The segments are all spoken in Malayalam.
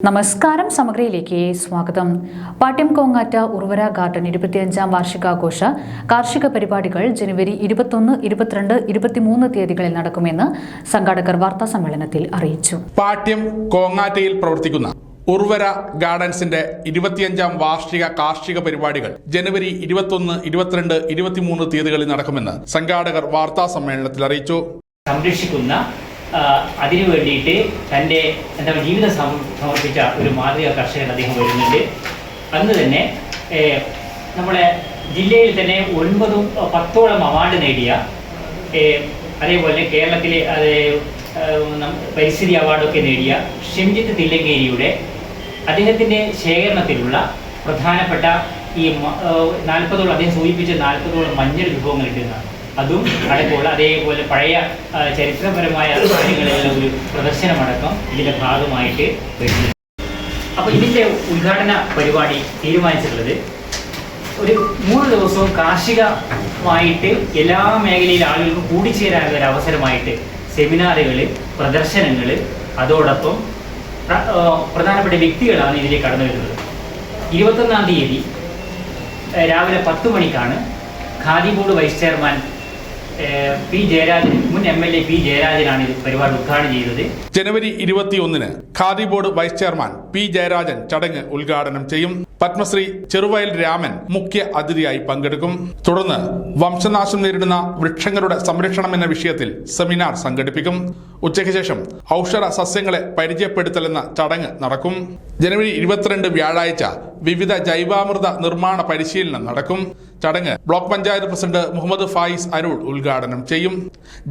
നമസ്കാരം സമഗ്രയിലേക്ക് സ്വാഗതം. പാട്യം കോങ്ങാറ്റ ഉർവര ഗാർഡൻ ഇരുപത്തിയഞ്ചാം വാർഷികാഘോഷ കാർഷിക പരിപാടികൾ ജനുവരി ഇരുപത്തൊന്ന് ഇരുപത്തിരണ്ട് ഇരുപത്തിമൂന്ന് തീയതികളിൽ നടക്കുമെന്ന് സംഘാടകർ വാർത്താ സമ്മേളനത്തിൽ അറിയിച്ചു. പാട്യം കോങ്ങാറ്റയിൽ പ്രവർത്തിക്കുന്ന ഉർവര ഗാർഡൻസിന്റെ ഇരുപത്തിയഞ്ചാം വാർഷിക കാർഷിക പരിപാടികൾ ജനുവരി ഇരുപത്തൊന്ന് ഇരുപത്തിരണ്ട് ഇരുപത്തിമൂന്ന് തീയതികളിൽ നടക്കുമെന്ന് സംഘാടകർ വാർത്താ സമ്മേളനത്തിൽ അറിയിച്ചു. സംരക്ഷിക്കുന്ന അതിനു വേണ്ടിയിട്ട് തന്റെ എന്താ ജീവിതം സമർപ്പിച്ച ഒരു മാതൃക കർഷകൻ അദ്ദേഹം വരുന്നുണ്ട്. അന്ന് തന്നെ നമ്മുടെ ജില്ലയിൽ തന്നെ ഒൻപതും പത്തോളം അവാർഡ് നേടിയ അതേപോലെ കേരളത്തിലെ പരിസ്ഥിതി അവാർഡൊക്കെ നേടിയ ഷിംജിത്ത് തില്ലങ്കേരിയുടെ അദ്ദേഹത്തിന്റെ ശേഖരണത്തിലുള്ള പ്രധാനപ്പെട്ട ഈ നാൽപ്പതോളം അദ്ദേഹം സൂചിപ്പിച്ച നാൽപ്പതോളം മഞ്ഞൾ വിഭവങ്ങൾ ഇടുന്നതാണ് അതും അടക്കമുള്ള അതേപോലെ പഴയ ചരിത്രപരമായ കാര്യങ്ങളിലുള്ള ഒരു പ്രദർശനമടക്കം ഇതിന്റെ ഭാഗമായിട്ട് വരുന്നു അപ്പോൾ ഇതിന്റെ ഉദ്ഘാടന പരിപാടി തീരുമാനിച്ചിട്ടുള്ളത് ഒരു മൂന്ന് ദിവസവും കാർഷികമായിട്ട് എല്ലാ മേഖലയിലെ ആളുകൾക്കും കൂടിച്ചേരാനുള്ള ഒരു അവസരമായിട്ട് സെമിനാറുകൾ പ്രദർശനങ്ങൾ അതോടൊപ്പം പ്ര- പ്രധാനപ്പെട്ട വ്യക്തികളാണ് ഇതിലേക്ക് കടന്നു വരുന്നത്. ഇരുപത്തൊന്നാം തീയതി രാവിലെ പത്ത് മണിക്കാണ് khadi board vice chairman P Jayarajan മുൻ എം എൽ എ പി ജയരാജനാണ് പരിപാടി ഉദ്ഘാടനം ചെയ്തത്. ജനുവരി ഇരുപത്തിയൊന്നിന് Khadi board vice chairman P Jayarajan ചടങ്ങ് ഉദ്ഘാടനം ചെയ്യും. പത്മശ്രീ ചെറുവയൽ രാമൻ മുഖ്യ അതിഥിയായി പങ്കെടുക്കും. തുടർന്ന് വംശനാശം നേരിടുന്ന വൃക്ഷങ്ങളുടെ സംരക്ഷണം എന്ന വിഷയത്തിൽ സെമിനാർ സംഘടിപ്പിക്കും. ഉച്ചയ്ക്ക് ശേഷം ഔഷധ സസ്യങ്ങളെ പരിചയപ്പെടുത്തലെന്ന ചടങ്ങ് നടക്കും. ജനുവരി ഇരുപത്തിരണ്ട് വ്യാഴാഴ്ച വിവിധ ജൈവാമൃത നിർമ്മാണ പരിശീലനം നടക്കും. ചടങ്ങ് ബ്ലോക്ക് പഞ്ചായത്ത് പ്രസിഡന്റ് മുഹമ്മദ് ഫായിസ് അരുൾ ഉദ്ഘാടനം ചെയ്യും.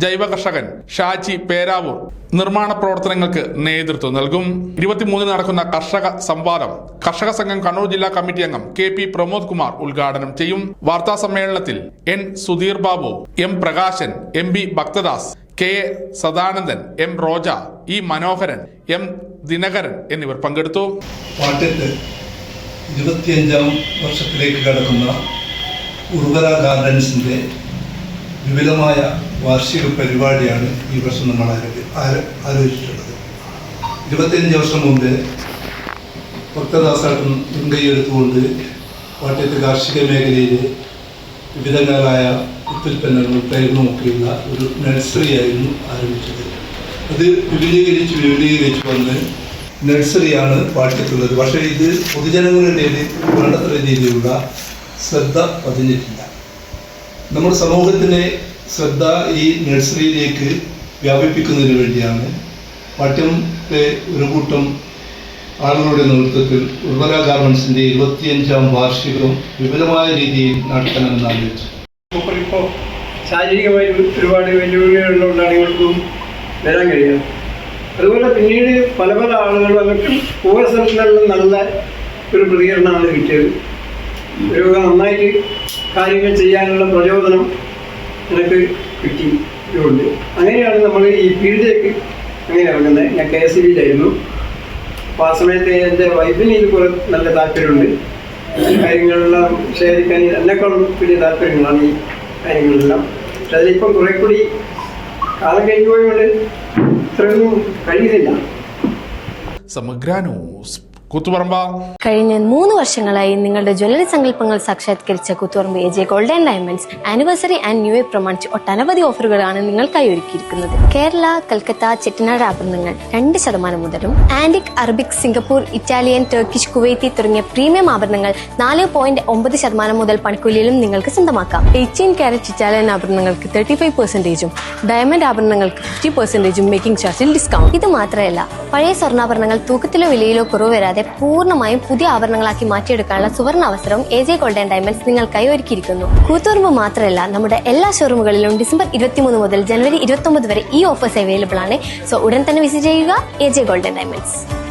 ജൈവ കർഷകൻ ഷാജി പേരാവൂർ നിർമ്മാണ പ്രവർത്തനങ്ങൾക്ക് നേതൃത്വം നൽകും. ഇരുപത്തിമൂന്നിന് നടക്കുന്ന കർഷക സംവാദം കർഷക സംഘം കണ്ണൂർ ജില്ലാ കമ്മിറ്റി അംഗം കെ പി പ്രമോദ് കുമാർ ഉദ്ഘാടനം ചെയ്യും. വാർത്താ സമ്മേളനത്തിൽ N Sudheer Babu M Prakashan M B Bhakthadas K A Sadanandan M Roja E Manoharan M Dinakaran എന്നിവർ പങ്കെടുത്തു. പാട്ടത്ത് ഇരുപത്തിയഞ്ചാം വർഷത്തിലേക്ക് കടക്കുന്ന ഉർവര ഗാർഡൻസിന്റെ വിപുലമായ വാർഷിക പരിപാടിയാണ് ഈ വർഷം നമ്മൾ ആലോചിച്ചിട്ടുള്ളത് ഇരുപത്തിയഞ്ച് വർഷം മുമ്പ് ഭക്തദാസാട്ടൻ മുൻകൈയെടുത്തുകൊണ്ട് പാട്ടത്ത് കാർഷിക മേഖലയിൽ വിവിധങ്ങളായ ഉൽപ്പന്നങ്ങൾ ഒക്കെയുള്ള ഒരു നഴ്സറി ആയിരുന്നു ആരംഭിച്ചത്. അത് വിപുലീകരിച്ച് വിപുലീകരിച്ച് വന്ന് നഴ്സറിയാണ് പാട്ടത്തുള്ളത് പക്ഷേ ഇത് പൊതുജനങ്ങളുടെ ഇടയിൽ വേണ്ടത്ര രീതിയിലുള്ള ശ്രദ്ധ പതിഞ്ഞിട്ടില്ല നമ്മുടെ സമൂഹത്തിന്റെ ശ്രദ്ധ ഈ നഴ്സറിയിലേക്ക് വ്യാപിപ്പിക്കുന്നതിന് വേണ്ടിയാണ് പാട്യത്തെ ഒരു കൂട്ടം ആളുകളുടെ നേതൃത്വത്തിൽ ഉർവര ഗാർമെൻസിന്റെ ഇരുപത്തിയഞ്ചാം വാർഷികവും വിപുലമായ രീതിയിൽ നടത്തണമെന്ന് ആലോചിച്ചു. ഇപ്പോൾ ശാരീരികമായി ഒരു- ഒരുപാട് വെല്ലുവിളികളുള്ളതുകൊണ്ടാണ് ഇവർക്കും വരാൻ കഴിയുന്നത്. അതുപോലെ പിന്നീട് പല പല ആളുകളും അവർക്ക് സ്ഥലങ്ങളിലും നല്ല ഒരു പ്രതികരണമാണ് കിട്ടിയത്. ഒരു നന്നായിട്ട് കാര്യങ്ങൾ ചെയ്യാനുള്ള പ്രചോദനം എനിക്ക് കിട്ടി ഇതുകൊണ്ട് അങ്ങനെയാണ് നമ്മൾ ഈ ഫീൽഡിലേക്ക് അങ്ങനെ ഇറങ്ങുന്നത്. ഞാൻ കെ എസ് ബിയിലായിരുന്നു. അപ്പോൾ ആ സമയത്ത് എന്റെ വൈഫിന് ഇത് കുറെ നല്ല താല്പര്യമുണ്ട്. കാര്യങ്ങളെല്ലാം ശേഖരിക്കാൻ എന്നെക്കാളും വലിയ താല്പര്യങ്ങളാണ് ഈ കാര്യങ്ങളെല്ലാം. പക്ഷെ അതിലിപ്പം കുറെ കൂടി കാലം കഴിഞ്ഞു പോയതുകൊണ്ട് ഇത്രയൊന്നും കഴിയുന്നില്ല. സമഗ്ര ന്യൂസ് കൂത്തുപറമ്പ. കഴിഞ്ഞ മൂന്ന് വർഷങ്ങളായി നിങ്ങളുടെ ജ്വല്ലറി സങ്കല്പങ്ങൾ സാക്ഷാത്കരിച്ച Koothuparamba A J golden diamonds anniversary and new year പ്രമാണിച്ച് ഒട്ടനവധി ഓഫറുകളാണ് നിങ്ങൾക്കായി ഒരുക്കിയിരിക്കുന്നത്. കേരള കൽക്കത്ത ചെട്ടിനാട് ആഭരണങ്ങൾ രണ്ട് ശതമാനം മുതലും antique Arabic Singapore Italian Turkish Kuwaiti തുടങ്ങിയ പ്രീമിയം ആഭരണങ്ങൾ നാല് പോയിന്റ് ഒമ്പത് ശതമാനം മുതൽ പണിക്കൂലിയിലും നിങ്ങൾക്ക് സ്വന്തമാക്കാം. എയ്റ്റീൻ കാരറ്റ് ഇറ്റാലിയൻ ആഭരണങ്ങൾക്ക് തേർട്ടി ഫൈവ് പെർസെന്റേജും ഡയമണ്ട് ആഭരണങ്ങൾക്ക് ഫിഫ്റ്റി പെർസെന്റേജും മേക്കിംഗ് ചാർജിൽ ഡിസ്കൗണ്ട് ഇത് മാത്രമല്ല പഴയ സ്വർണാഭരണങ്ങൾ തൂക്കത്തിലോ വിലയിലോ കുറവ് വരാതെ പൂർണമായും പുതിയ ആഭരണങ്ങളാക്കി മാറ്റിയെടുക്കാനുള്ള സുവർണ അവസരം എ ജെ ഗോൾഡൻ ഡയമണ്ട്സ് നിങ്ങൾക്കായി ഒരുക്കിയിരിക്കുന്നു. കൂത്തുറുമ്പ് മാത്രമല്ല നമ്മുടെ എല്ലാ ഷോറൂമുകളിലും ഡിസംബർ ഇരുപത്തിമൂന്ന് മുതൽ ജനുവരി ഇരുപത്തി വരെ ഈ ഓഫേഴ്സ് അവൈലബിൾ ആണ്. സോ ഉടൻ തന്നെ വിസിറ്റ് ചെയ്യുക എ ജെ ഗോൾഡൻ ഡയമണ്ട്സ്